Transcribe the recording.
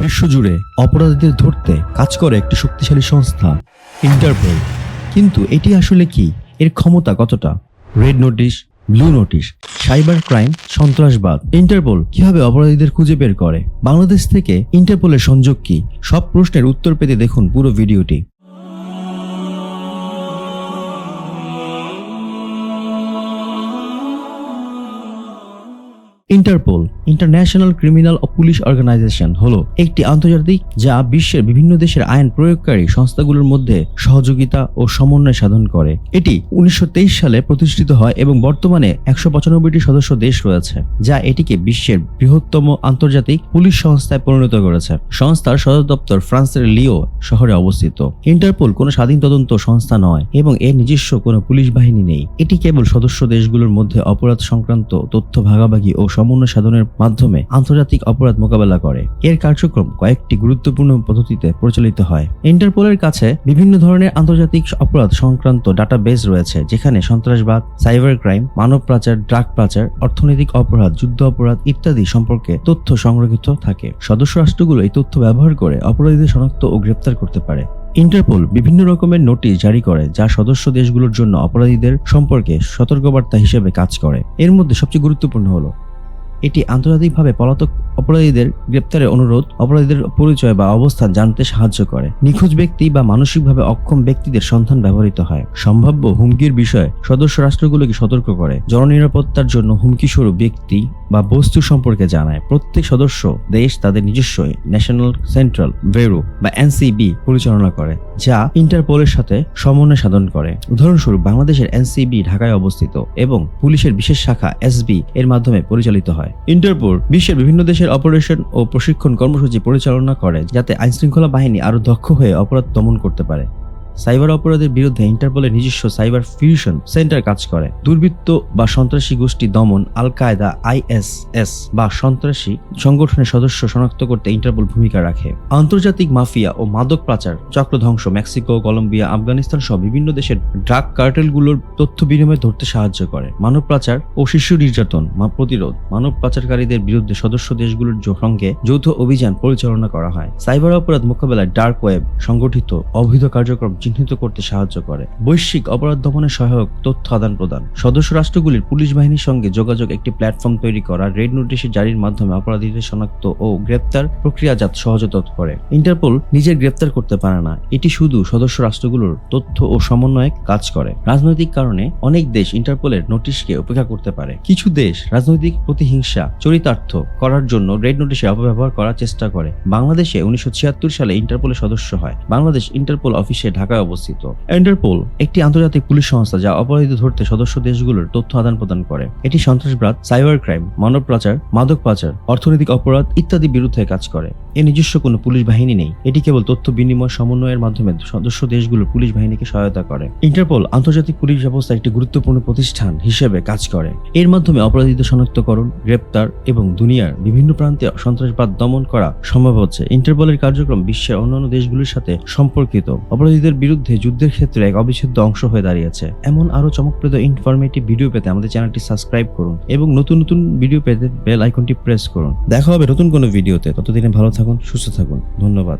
বিশ্বজুড়ে অপরাধীদের ধরতে কাজ করে একটি শক্তিশালী সংস্থা ইন্টারপোল কিন্তু এটি আসলে কি? এর ক্ষমতা কতটা? Red notice blue notice cyber crime সন্ত্রাসবাদ ইন্টারপোল কীভাবে অপরাধীদের খুঁজে বের করে? বাংলাদেশ থেকে ইন্টারপোলের সংযোগ কি? সব প্রশ্নের উত্তর পেতে দেখুন পুরো ভিডিওটি। Interpol international criminal police organisation হলো একটি আন্তর্জাতিক যা বিশ্বের বিভিন্ন দেশের আইন প্রয়োগকারী সংস্থাগুলোর মধ্যে সহযোগিতা ও সমন্বয় সাধন করে। এটি উনিশশো সালে প্রতিষ্ঠিত হয় এবং বর্তমানে একশো পঁচানব্বইটি সদস্য দেশ রয়েছে, যা এটিকে বিশ্বের বৃহত্তম আন্তর্জাতিক পুলিশ সংস্থায় পরিণত করেছে। সংস্থার সদর দপ্তর ফ্রান্সের লিও শহরে অবস্থিত। ইন্টারপোল কোনো স্বাধীন তদন্ত সংস্থা নয় এবং এর নিজস্ব কোনো পুলিশ বাহিনী নেই। এটি কেবল সদস্য দেশগুলোর মধ্যে অপরাধ সংক্রান্ত তথ্য ভাগাভাগি ও সমন্বয় সাধনের মাধ্যমে আন্তর্জাতিক অপরাধ মোকাবেলা করে। এর কার্যক্রম কয়েকটি গুরুত্বপূর্ণ পদ্ধতিতে পরিচালিত হয়। ইন্টারপোলের কাছে বিভিন্ন ধরনের আন্তর্জাতিক অপরাধ সংক্রান্ত ডাটা ডাটাবেস রয়েছে, যেখানে সন্ত্রাসবাদ সাইবার ক্রাইম মানব পাচার ড্রাগ পাচার, অর্থনৈতিক অপরাধ, যুদ্ধ অপরাধ ইত্যাদি সম্পর্কে তথ্য সংরক্ষিত থাকে। সদস্য রাষ্ট্রগুলো এই তথ্য ব্যবহার করে অপরাধীদের শনাক্ত ও গ্রেপ্তার করতে পারে। ইন্টারপোল বিভিন্ন রকমের নোটিশ জারি করে, যা সদস্য দেশগুলোর জন্য অপরাধীদের সম্পর্কে সতর্কবার্তা হিসেবে কাজ করে। এর মধ্যে সবচেয়ে গুরুত্বপূর্ণ হলো এটি আন্তর্জাতিকভাবে পলাতক অপরাধীদের গ্রেপ্তারের অনুরোধ, অপরাধীদের পরিচয় বা অবস্থান জানতে সাহায্য করে। নিখোঁজ ব্যক্তি বা মানসিকভাবে অক্ষম ব্যক্তিদের সন্ধান ব্যবহৃত হয়। সম্ভাব্য হুমকির বিষয়ে সদস্য রাষ্ট্রগুলোকে সতর্ক করে। জননিরাপত্তার জন্য হুমকি স্বরূপ ব্যক্তি বা বস্তু সম্পর্কে জানায়। প্রত্যেক সদস্য দেশ তাদের নিজস্ব ন্যাশনাল, সেন্ট্রাল, ব্যুরো বা এনসিবি পরিচালনা করে, যা ইন্টারপোলের সাথে সমন্বয় সাধন করে। উদাহরণস্বরূপ বাংলাদেশের এনসিবি ঢাকায় অবস্থিত এবং পুলিশের বিশেষ শাখা এসবি এর মাধ্যমে পরিচালিত হয়। ইন্টারপোল বিশ্বের বিভিন্ন দেশের অপারেশন ও প্রশিক্ষণ কর্মসূচি পরিচালনা করে, যাতে আইনশৃঙ্খলা বাহিনী আরও দক্ষ হয়ে অপরাধ দমন করতে পারে। সাইবার অপরাধের বিরুদ্ধে ইন্টারপোলের নিজস্ব সাইবার ফিউশন সেন্টার কাজ করে। দুর্বৃত্ত বা সন্ত্রাসী গোষ্ঠী দমন আল কায়দা আইএসএস বা সন্ত্রাসী সংগঠনের সদস্য শনাক্ত করতে ইন্টারপোল ভূমিকা রাখে। আন্তর্জাতিক মাফিয়া ও মাদক পাচার চক্র ধ্বংস, মেক্সিকো, কলম্বিয়া, আফগানিস্তান সহ বিভিন্ন দেশের ড্রাগ কার্টেলগুলোর তথ্য বিনিময় ধরতে সাহায্য করে। মানব পাচার ও শিশু নির্যাতন প্রতিরোধ, মানব পাচারকারীদের বিরুদ্ধে সদস্য দেশগুলোর সঙ্গে যৌথ অভিযান পরিচালনা করা হয়। সাইবার অপরাধ মোকাবেলায় ডার্ক ওয়েব সংগঠিত অবৈধ কার্যক্রম চিহ্নিত করতে সাহায্য করে। বৈশ্বিক অপরাধ দমনে সহায়ক তথ্য আদান প্রদান। সদস্য রাষ্ট্রগুলির পুলিশ বাহিনীর সঙ্গে যোগাযোগ একটি প্ল্যাটফর্ম তৈরি করা রেড নোটিশের জারির মাধ্যমে অপরাধীদের শনাক্ত ও গ্রেপ্তার প্রক্রিয়াজাত সহজতর করে। ইন্টারপোল নিজের গ্রেপ্তার করতে পারে না। এটি শুধু সদস্য রাষ্ট্রগুলোর তথ্য ও সমন্বয়ে কাজ করে। রাজনৈতিক কারণে অনেক দেশ ইন্টারপোলের নোটিশকে উপেক্ষা করতে পারে। কিছু দেশ রাজনৈতিক প্রতিহিংসা, চরিতার্থ করার জন্য রেড নোটিশের অপব্যবহার করার চেষ্টা করে। বাংলাদেশে উনিশশো ছিয়াত্তর সালে ইন্টারপোলের সদস্য হয়। বাংলাদেশ ইন্টারপোল অফিসে ঢাকায় অবস্থিত। ইন্টারপোল একটি আন্তর্জাতিক পুলিশ সংস্থা যা অপরাধীদের ধরতে সদস্য দেশগুলোর তথ্য আদান প্রদান করে। এটি সন্ত্রাসবাদ সাইবার ক্রাইম মানব পাচার, মাদক পাচার, অর্থনৈতিক অপরাধ ইত্যাদি বিরুদ্ধে কাজ করে। এর নিজস্ব কোনো পুলিশ বাহিনী নেই। এটি কেবল তথ্য বিনিময় সমন্বয়ের মাধ্যমে সদস্য দেশগুলোর পুলিশ বাহিনীকে সহায়তা করে। ইন্টারপোল আন্তর্জাতিক পুলিশ ব্যবস্থা একটি গুরুত্বপূর্ণ প্রতিষ্ঠান হিসেবে কাজ করে। এর মাধ্যমে অপরাধীদের শনাক্তকরণ, গ্রেপ্তার এবং দুনিয়ার বিভিন্ন প্রান্তে সন্ত্রাসবাদ দমন করা সম্ভব হচ্ছে। ইন্টারপোলের কার্যক্রম বিশ্বের অন্যান্য দেশগুলির সাথে সম্পর্কিত। অপরাধীদের বিরুদ্ধে যুদ্ধের ক্ষেত্রে এক অবিচ্ছেদ্য অংশ হয়ে দাঁড়িয়েছে। এমন আরও চমকপ্রদ ইনফরমেটিভ ভিডিও পেতে আমাদের চ্যানেলটি সাবস্ক্রাইব করুন এবং নতুন নতুন ভিডিও পেতে বেল আইকনটি প্রেস করুন। দেখা হবে নতুন কোনো ভিডিওতে ততদিনে ভালো থাকুন, সুস্থ থাকুন। ধন্যবাদ।